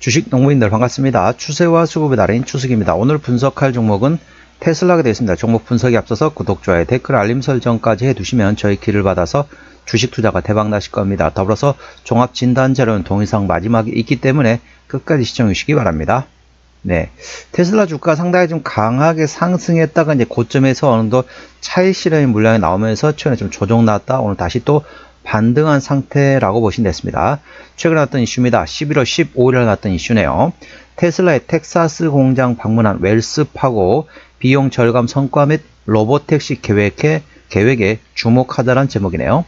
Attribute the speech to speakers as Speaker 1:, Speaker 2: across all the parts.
Speaker 1: 주식 농부인들 반갑습니다. 추세와 수급의 달인 추석입니다. 오늘 분석할 종목은 테슬라가 되겠습니다. 종목 분석에 앞서서 구독, 좋아요, 댓글, 알림 설정까지 해두시면 저희 길을 받아서 주식 투자가 대박 나실 겁니다. 더불어서 종합 진단 자료는 동영상 마지막에 있기 때문에 끝까지 시청해 주시기 바랍니다. 네. 테슬라 주가 상당히 좀 강하게 상승했다가 이제 고점에서 어느 정도 차익 실현의 물량이 나오면서 최근에 좀 조정 나왔다. 오늘 다시 또 반등한 상태라고 보시면 됐습니다. 최근에 났던 이슈입니다. 11월 15일에 났던 이슈네요. 테슬라의 텍사스 공장 방문한 웰스파고 비용 절감 성과 및 로보택시 계획에, 계획에 주목하다란 제목이네요.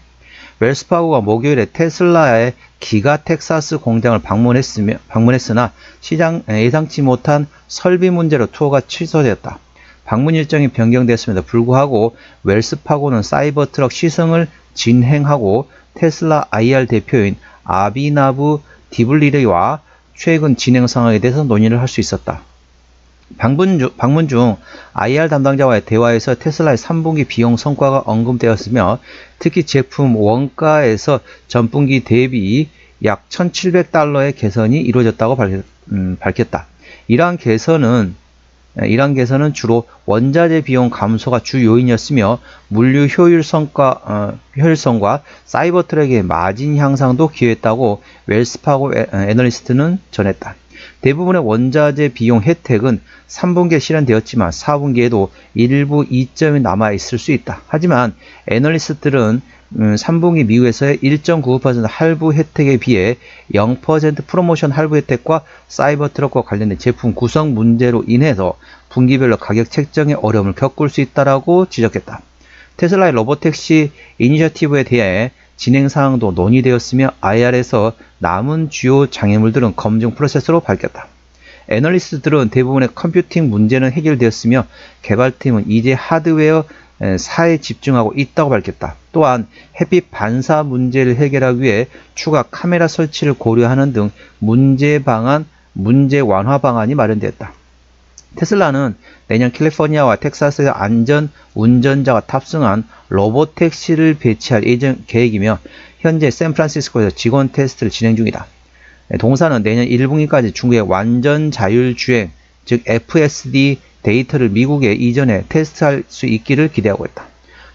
Speaker 1: 웰스파고가 목요일에 테슬라의 기가 텍사스 공장을 방문했으며, 방문했으나 시장 예상치 못한 설비 문제로 투어가 취소되었다. 방문 일정이 변경됐음에도 불구하고 웰스파고는 사이버 트럭 시승을 진행하고 테슬라 IR 대표인 아비나브 디블리르와 최근 진행 상황에 대해서 논의를 할 수 있었다. 방문 중, 방문 중 IR 담당자와의 대화에서 테슬라의 3분기 비용 성과가 언급되었으며 특히 제품 원가에서 전분기 대비 약 1,700달러의 개선이 이루어졌다고 음, 밝혔다. 이러한 개선은 이러한 개선은 주로 원자재 비용 감소가 주 요인이었으며 물류 효율성과, 어, 효율성과 사이버 트랙의 마진 향상도 기여했다고 웰스파고 애널리스트는 전했다. 대부분의 원자재 비용 혜택은 3분기에 실현되었지만 4분기에도 일부 이점이 남아 있을 수 있다. 하지만 애널리스트들은 3분기 음, 미국에서의 1.95% 할부 혜택에 비해 0% 프로모션 할부 혜택과 사이버 트럭과 관련된 제품 구성 문제로 인해서 분기별로 가격 책정에 어려움을 겪을 수 있다라고 지적했다. 테슬라의 로보택시 이니셔티브에 대해 진행 사항도 논의되었으며 IR에서 남은 주요 장애물들은 검증 프로세스로 밝혔다. 애널리스트들은 대부분의 컴퓨팅 문제는 해결되었으며 개발팀은 이제 하드웨어 사에 집중하고 있다고 밝혔다. 또한 햇빛 반사 문제를 해결하기 위해 추가 카메라 설치를 고려하는 등 문제 방안, 문제 완화 방안이 마련되었다. 테슬라는 내년 캘리포니아와 텍사스의 안전 운전자가 탑승한 로봇 택시를 배치할 예정 계획이며 현재 샌프란시스코에서 직원 테스트를 진행 중이다. 동사는 내년 1분기까지 중국의 완전 자율주행, 즉 FSD 데이터를 미국에 이전에 테스트할 수 있기를 기대하고 있다.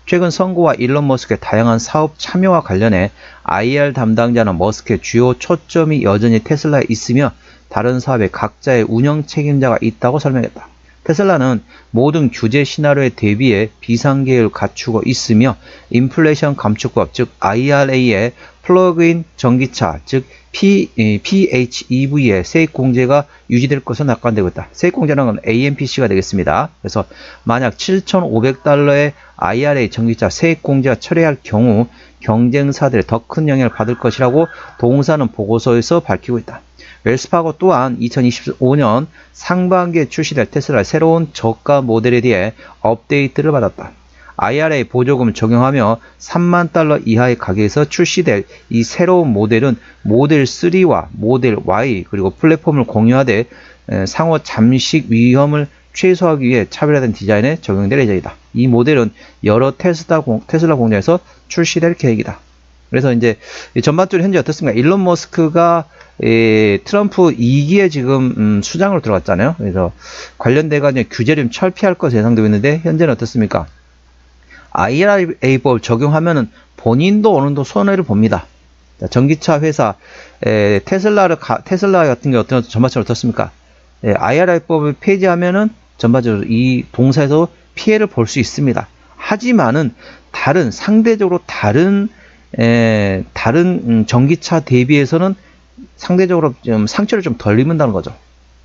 Speaker 1: 최근 선거와 일론 머스크의 다양한 사업 참여와 관련해 IR 담당자는 머스크의 주요 초점이 여전히 테슬라에 있으며 다른 사업에 각자의 운영 책임자가 있다고 설명했다. 테슬라는 모든 규제 시나리오에 대비해 비상계획을 갖추고 있으며 인플레이션 감축법 즉 IRA의 플러그인 전기차 즉 PHEV의 세액 공제가 유지될 것으로 낙관되고 있다. 세액 공제라는 건 AMPC가 되겠습니다. 그래서 만약 7,500달러의 IRA 전기차 세액 공제가 철회할 경우 경쟁사들이 더큰 영향을 받을 것이라고 동사는 보고서에서 밝히고 있다. 웰스파고 또한 2025년 상반기에 출시될 테슬라 새로운 저가 모델에 대해 업데이트를 받았다. IRA 보조금을 적용하며 3만 달러 이하의 가격에서 출시될 이 새로운 모델은 모델 3와 모델 Y 그리고 플랫폼을 공유하되 상호 잠식 위험을 최소화하기 위해 차별화된 디자인에 적용될 예정이다. 이 모델은 여러 테슬라, 공장에서 출시될 계획이다. 그래서 이제 전반적으로 현재 어떻습니까? 일론 머스크가 예, 트럼프 2기에 지금 음, 수장으로 들어갔잖아요. 그래서 관련돼가 이제 규제를 좀 철폐할 것으로 예상되고 있는데 현재는 어떻습니까? IRA법 적용하면은 본인도 어느 정도 손해를 봅니다. 자, 전기차 회사 에, 테슬라를 가, 테슬라 같은 게 어떤 전반적으로 어떻습니까? 에, IRA법을 폐지하면은 전반적으로 이 동사에서 피해를 볼 수 있습니다. 하지만은 다른 상대적으로 다른 에, 다른 음, 전기차 대비해서는 상대적으로 좀 상처를 좀 덜 입는다는 거죠.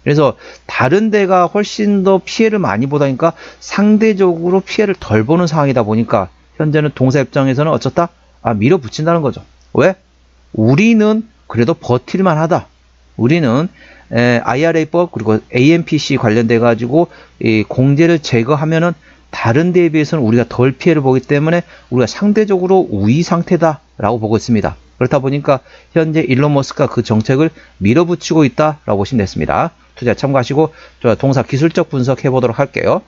Speaker 1: 그래서 다른 데가 훨씬 더 피해를 많이 보다니까 상대적으로 피해를 덜 보는 상황이다 보니까 현재는 동사 입장에서는 어쩌다 아 밀어붙인다는 거죠. 왜? 우리는 그래도 버틸만 하다. 우리는 에, IRA법 그리고 AMPC 관련돼 가지고 이 공제를 제거하면은 다른 데에 비해서는 우리가 덜 피해를 보기 때문에 우리가 상대적으로 우위 상태다라고 보고 있습니다. 그렇다 보니까 현재 일론 머스크가 그 정책을 밀어붙이고 있다라고 보시면 됐습니다. 투자 참고하시고 동사 기술적 분석해 보도록 할게요.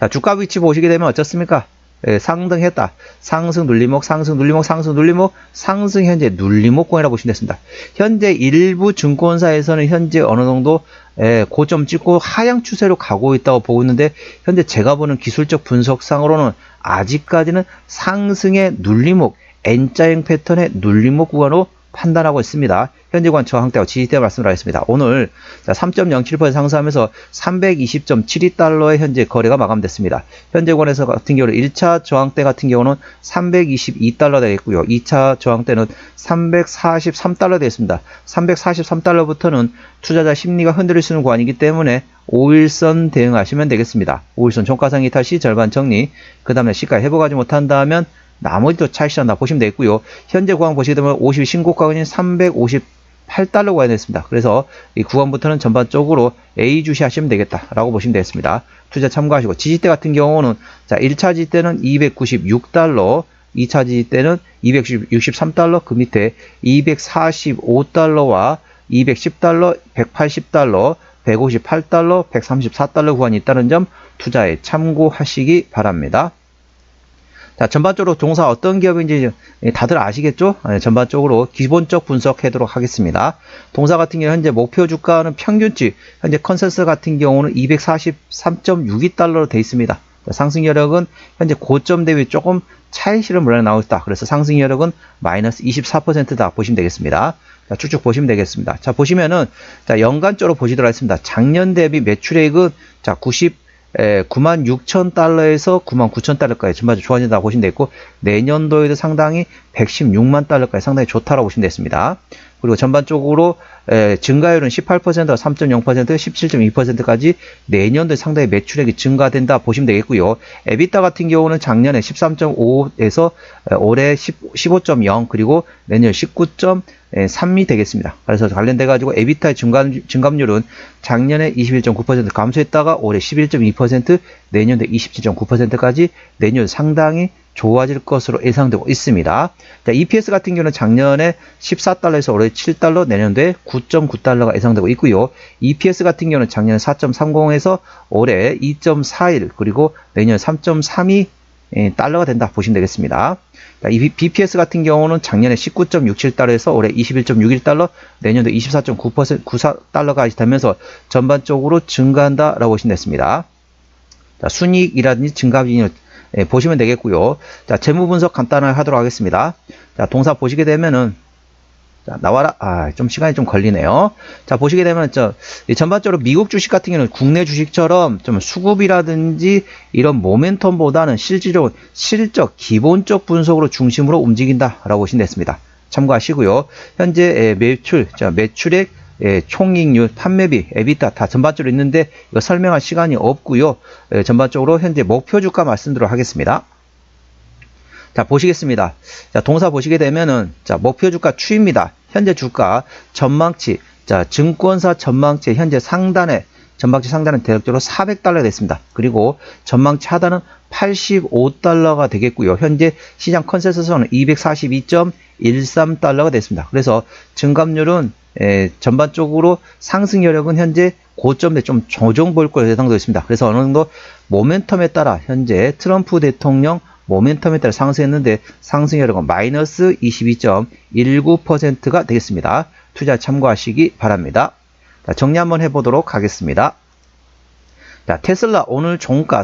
Speaker 1: 자, 주가 위치 보시게 되면 어떻습니까? 예, 상등했다. 상승 눌림목, 상승 눌림목, 상승 눌림목, 상승 현재 눌림목권이라고 보시면 됐습니다. 현재 일부 증권사에서는 현재 어느 정도 예, 고점 찍고 하향 추세로 가고 있다고 보고 있는데 현재 제가 보는 기술적 분석상으로는 아직까지는 상승의 눌림목, N자형 패턴의 눌림목 구간으로 판단하고 있습니다. 현재관 저와 함께 지시대 말씀을 하겠습니다. 오늘 3.07% 상승하면서 320.72달러의 현재 거래가 마감됐습니다. 현재관에서 같은 경우는 1차 저항대 같은 경우는 322달러 되겠고요. 2차 저항대는 343달러 되겠습니다. 343달러부터는 투자자 심리가 흔들릴 수 있는 구간이기 때문에 5일선 대응하시면 되겠습니다. 5일선 종가상 이탈 시 절반 정리, 그 다음에 시가 회복하지 못한다면 나머지도 차익시한다 보시면 되겠고요. 현재 구간 보시게 되면 50 신고가인 350 8달러가 되습니다 그래서 이 구간부터는 전반적으로 A 주시하시면 되겠다라고 보시면 되겠습니다. 투자 참고하시고 지지대 같은 경우는 자 1차 지지대는 296달러, 2차 지지대는 263달러, 그 밑에 245달러와 210달러, 180달러, 158달러, 134달러 구간이 있다는 점 투자에 참고하시기 바랍니다. 자, 전반적으로 동사 어떤 기업인지 다들 아시겠죠? 네, 전반적으로 기본적 분석하도록 하겠습니다. 동사 같은 경우 현재 목표 주가는 평균치, 현재 컨센서 같은 경우는 243.62달러로 되어 있습니다. 상승 여력은 현재 고점 대비 조금 차익실을 물론 나오고 있다. 그래서 상승 여력은 마이너스 24%다 보시면 되겠습니다. 자, 쭉쭉 보시면 되겠습니다. 자, 보시면은 자, 연간적으로 보시도록 하겠습니다. 작년 대비 매출액은 자, 90 9만 6천 달러에서 9만 9천 달러까지 전반적으로 좋아진다고 보시면 되겠고 내년도에도 상당히 116만 달러까지 상당히 좋다라고 보시면 되겠습니다. 그리고 전반적으로 에, 증가율은 18%가 3.0%, 17.2%까지 내년도에 상당히 매출액이 증가된다 보시면 되겠고요. 에비타 같은 경우는 작년에 13.5에서 올해 15.0 그리고 내년 19.3이 되겠습니다. 그래서 관련돼 가지고 에비타의 증감, 증감률은 작년에 21.9% 감소했다가 올해 11.2% 내년도 27.9%까지 내년 상당히 좋아질 것으로 예상되고 있습니다. 자, EPS 같은 경우는 작년에 14달러에서 올해 7달러, 내년도에 9.9달러가 예상되고 있고요. EPS 같은 경우는 작년에 4.30에서 올해 2.41 그리고 내년 3.32 예, 달러가 된다 보시면 되겠습니다. BPS 같은 경우는 작년에 19.67달러에서 올해 21.61달러, 내년도 24.9% 94달러까지 되면서 전반적으로 증가한다라고 보시면 됐습니다. 자, 순이익이라든지 증가 비율 예, 보시면 되겠고요. 자, 재무 분석 간단하게 하도록 하겠습니다. 자, 동사 보시게 되면은 자, 나와라. 아, 좀 시간이 좀 걸리네요. 자, 보시게 되면 저 전반적으로 미국 주식 같은 경우는 국내 주식처럼 좀 수급이라든지 이런 모멘텀보다는 실질적으로 실적 기본적 분석으로 중심으로 움직인다라고 보시면 됐습니다. 참고하시고요. 현재 매출, 자, 매출액 예, 총익률, 판매비, 에비타 다 전반적으로 있는데 이거 설명할 시간이 없고요. 예, 전반적으로 현재 목표 주가 말씀드리도록 하겠습니다. 자 보시겠습니다. 자 동사 보시게 되면은 자 목표 주가 추입니다. 현재 주가 전망치 자 증권사 전망치 현재 상단에 전망치 상단은 대략적으로 400달러 됐습니다. 그리고 전망치 하단은 85달러가 되겠고요. 현재 시장 컨센서스는 242.13달러가 됐습니다. 그래서 증감률은 에, 전반적으로 상승 여력은 현재 고점에 좀 조정 볼 것으로 예상되고 있습니다. 그래서 어느 정도 모멘텀에 따라 현재 트럼프 대통령 모멘텀에 따라 상승했는데 상승 여력은 마이너스 22.19%가 되겠습니다. 투자 참고하시기 바랍니다. 자, 정리 한번 해보도록 하겠습니다. 자, 테슬라 오늘 종가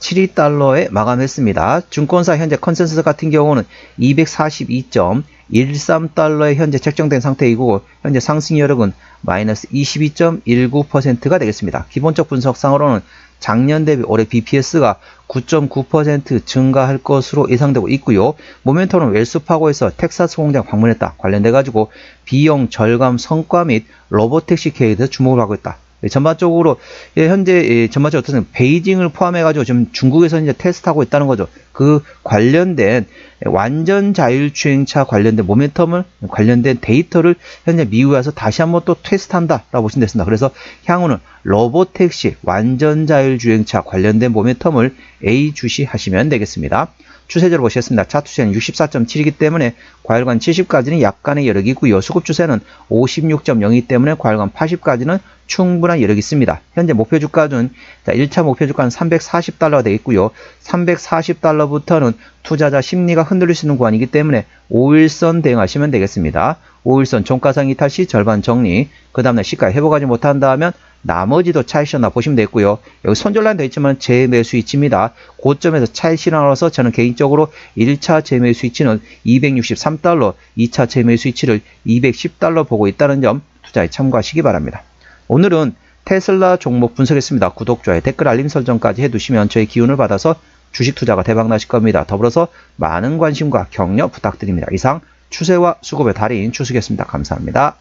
Speaker 1: 320.72달러에 마감했습니다. 증권사 현재 컨센서스 같은 경우는 242.13달러에 현재 책정된 상태이고 현재 상승 여력은 마이너스 22.19%가 되겠습니다. 기본적 분석상으로는 작년 대비 올해 BPS가 9.9% 증가할 것으로 예상되고 있고요. 모멘텀은 웰스파고에서 텍사스 공장 방문했다. 관련돼 가지고 비용 절감 성과 및 로보택시 계획에 주목을 하고 있다. 예, 전반적으로 예, 현재 예, 전반적으로 어떻든 베이징을 포함해가지고 지금 중국에서 이제 테스트하고 있다는 거죠. 그 관련된 완전 자율주행차 관련된 모멘텀을 관련된 데이터를 현재 미국에 와서 다시 한번 또 테스트한다라고 보시면 됐습니다. 그래서 향후는 로보택시 완전 자율주행차 관련된 모멘텀을 A 주시하시면 되겠습니다. 추세적으로 보시겠습니다. 차트 추세는 64.7이기 때문에 과열관 70까지는 약간의 여력이고요. 수급 추세는 56.0이기 때문에 과열관 80까지는 충분한 여력이 있습니다. 현재 목표 주가는 자, 1차 목표 주가는 340달러가 되겠고요. 340달러부터는 투자자 심리가 흔들릴 수 있는 구간이기 때문에 5일선 대응하시면 되겠습니다. 5일선 종가상 이탈 시 절반 정리, 그 다음에 시가 회복하지 못한다 하면 나머지도 차익 실현나 보시면 되고요. 여기 손절라인 되어 있지만 재매수 위치입니다. 고점에서 차익 실현하러서 저는 개인적으로 1차 재매수 위치는 263달러, 2차 재매수 위치를 210달러 보고 있다는 점 투자에 참고하시기 바랍니다. 오늘은 테슬라 종목 분석했습니다. 구독, 좋아요, 댓글 알림 설정까지 해두시면 저희 기운을 받아서 주식 투자가 대박 나실 겁니다. 더불어서 많은 관심과 격려 부탁드립니다. 이상 추세와 수급의 달인 추수겠습니다. 감사합니다.